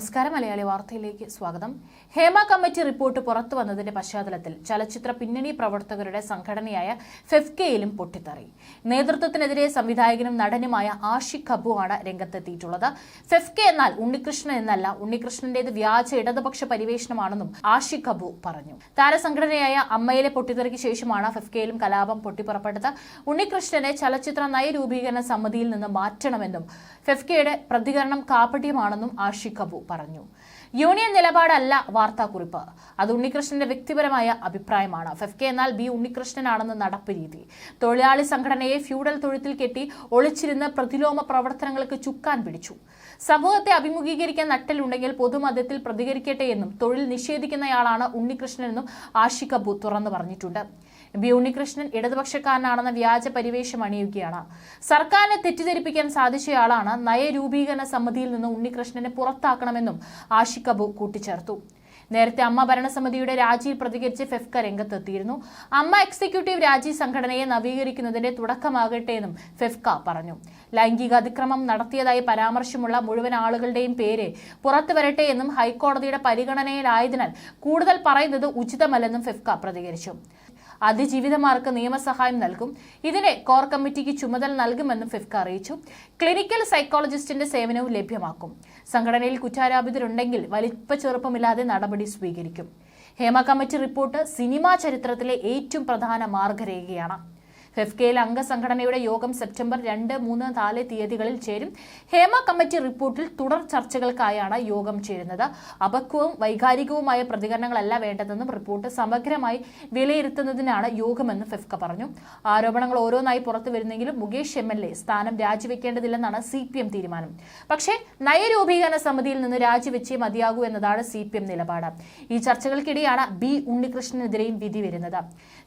നമസ്കാരം. മലയാളി വാർത്തയിലേക്ക് സ്വാഗതം. ഹേമ കമ്മിറ്റി റിപ്പോർട്ട് പുറത്തു വന്നതിന്റെ പശ്ചാത്തലത്തിൽ ചലച്ചിത്ര പിന്നണി പ്രവർത്തകരുടെ സംഘടനയായ ഫെഫ്കയിലും പൊട്ടിത്തെറി. നേതൃത്വത്തിനെതിരെ സംവിധായകനും നടനുമായ ആഷിഖ് കബു ആണ് രംഗത്തെത്തിയിട്ടുള്ളത്. ഫെഫ്കെ എന്നാൽ ഉണ്ണികൃഷ്ണൻ എന്നല്ല ഉണ്ണികൃഷ്ണന്റേത് വ്യാജ ഇടതുപക്ഷ പരിവേഷണമാണെന്നും ആഷിഖ് കബു പറഞ്ഞു. താരസംഘടനയായ അമ്മയിലെ പൊട്ടിത്തെറിക്ക് ശേഷമാണ് ഫെഫ്കയിലും കലാപം പൊട്ടിപ്പുറപ്പെട്ടത്. ഉണ്ണികൃഷ്ണനെ ചലച്ചിത്ര നയരൂപീകരണ സമിതിയിൽ നിന്ന് മാറ്റണമെന്നും ഫെഫ്കെയുടെ പ്രതികരണം കാപട്യമാണെന്നും ആഷിഖ് ഖബു പറഞ്ഞു. യൂണിയൻ നിലപാടല്ല വാർത്താക്കുറിപ്പ്. അത് ഉണ്ണികൃഷ്ണന്റെ വ്യക്തിപരമായ അഭിപ്രായമാണ്. ഫെഫ്കെ എന്നാൽ ബി ഉണ്ണികൃഷ്ണനാണെന്ന് നടപ്പ് രീതി. തൊഴിലാളി സംഘടനയെ ഫ്യൂഡൽ തൊഴുത്തിൽ കെട്ടി ഒളിച്ചിരുന്ന് പ്രതിലോമ പ്രവർത്തനങ്ങൾക്ക് ചുക്കാൻ പിടിച്ചു. സമൂഹത്തെ അഭിമുഖീകരിക്കാൻ നട്ടലുണ്ടെങ്കിൽ പൊതുമധ്യത്തിൽ പ്രതികരിക്കട്ടെ എന്നും തൊഴിൽ നിഷേധിക്കുന്നയാളാണ് ഉണ്ണികൃഷ്ണനെന്നും ആഷിഖ് കപൂർ തുറന്നു പറഞ്ഞിട്ടുണ്ട്. ബി ഉണ്ണികൃഷ്ണൻ ഇടതുപക്ഷക്കാരനാണെന്ന വ്യാജ പരിവേഷം അണിയുകയാണ്. സർക്കാരിനെ തെറ്റിദ്ധരിപ്പിക്കാൻ സാധിച്ചയാളാണ് നയരൂപീകരണ സമിതിയിൽ നിന്ന് ഉണ്ണികൃഷ്ണനെ പുറത്താക്കണമെന്നും ആഷിഖ് അബു കൂട്ടിച്ചേർത്തു. നേരത്തെ അമ്മ ഭരണസമിതിയുടെ രാജിയിൽ പ്രതികരിച്ച് ഫെഫ്ക രംഗത്തെത്തിയിരുന്നു. അമ്മ എക്സിക്യൂട്ടീവ് രാജി സംഘടനയെ നവീകരിക്കുന്നതിന്റെ തുടക്കമാകട്ടെ എന്നും ഫെഫ്ക പറഞ്ഞു. ലൈംഗിക അതിക്രമം നടത്തിയതായി പരാമർശമുള്ള മുഴുവൻ ആളുകളുടെയും പേര് പുറത്തു വരട്ടെ എന്നും ഹൈക്കോടതിയുടെ പരിഗണനയിലായതിനാൽ കൂടുതൽ പറയുന്നത് ഉചിതമല്ലെന്നും ഫെഫ്ക പ്രതികരിച്ചു. അതിജീവിതമാർക്ക് നിയമസഹായം നൽകും. ഇതിനെ കോർ കമ്മിറ്റിക്ക് ചുമതല നൽകുമെന്നും ഫിഫ്ക അറിയിച്ചു. ക്ലിനിക്കൽ സൈക്കോളജിസ്റ്റിന്റെ സേവനവും ലഭ്യമാക്കും. സംഘടനയിൽ കുറ്റാരോപിതരുണ്ടെങ്കിൽ വലിപ്പ ചെറുപ്പമില്ലാതെ നടപടി സ്വീകരിക്കും. ഹേമ കമ്മിറ്റി റിപ്പോർട്ട് സിനിമാ ചരിത്രത്തിലെ ഏറ്റവും പ്രധാന മാർഗരേഖയാണ്. ഫെഫ്കയിൽ അംഗസംഘടനയുടെ യോഗം സെപ്റ്റംബർ രണ്ട് മൂന്ന് നാല് തീയതികളിൽ ചേരും. ഹേമ കമ്മിറ്റി റിപ്പോർട്ടിൽ തുടർ ചർച്ചകൾക്കായാണ് യോഗം ചേരുന്നത്. അപക്വവും വൈകാരികവുമായ പ്രതികരണങ്ങളല്ല വേണ്ടതെന്നും റിപ്പോർട്ട് സമഗ്രമായി വിലയിരുത്തുന്നതിനാണ് യോഗമെന്ന് ഫെഫ്ക പറഞ്ഞു. ആരോപണങ്ങൾ ഓരോന്നായി പുറത്തു വരുന്നെങ്കിലും മുകേഷ് എം സ്ഥാനം രാജിവെക്കേണ്ടതില്ലെന്നാണ് സി തീരുമാനം. പക്ഷേ നയരൂപീകരണ സമിതിയിൽ നിന്ന് രാജിവെച്ചേ മതിയാകൂ എന്നതാണ് സി പി നിലപാട്. ഈ ചർച്ചകൾക്കിടെയാണ് ബി ഉണ്ണികൃഷ്ണനെതിരെയും വിധി വരുന്നത്.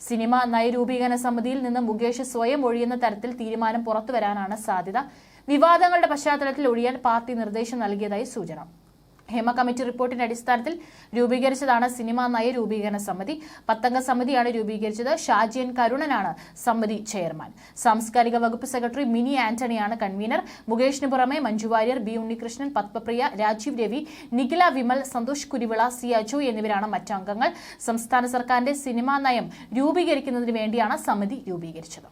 സിനിമ നയരൂപീകരണ സമിതിയിൽ നിന്ന് മുകേഷ് സ്വയം ഒഴിയുന്ന തരത്തിൽ തീരുമാനം പുറത്തുവരാനാണ് സാധ്യത. വിവാദങ്ങളുടെ പശ്ചാത്തലത്തിൽ ഒഴിയാൻ പാർട്ടി നിർദ്ദേശം നൽകിയതായി സൂചന. ഹേമ കമ്മിറ്റി റിപ്പോർട്ടിന്റെ അടിസ്ഥാനത്തിൽ രൂപീകരിച്ചതാണ് സിനിമാ നയ രൂപീകരണ സമിതി. പത്തംഗ സമിതിയാണ് രൂപീകരിച്ചത്. ഷാജിയൻ കരുണനാണ് സമിതി ചെയർമാൻ. സാംസ്കാരിക വകുപ്പ് സെക്രട്ടറി മിനി ആന്റണിയാണ് കൺവീനർ. മുകേഷിന് പുറമെ മഞ്ജു വാര്യർ ബി ഉണ്ണികൃഷ്ണൻ പത്മപ്രിയ രാജീവ് രവി നിഖില വിമൽ സന്തോഷ് കുരുവിള സി അജു എന്നിവരാണ് മറ്റംഗങ്ങൾ. സംസ്ഥാന സർക്കാരിന്റെ സിനിമാ നയം രൂപീകരിക്കുന്നതിന് വേണ്ടിയാണ് സമിതി രൂപീകരിച്ചത്.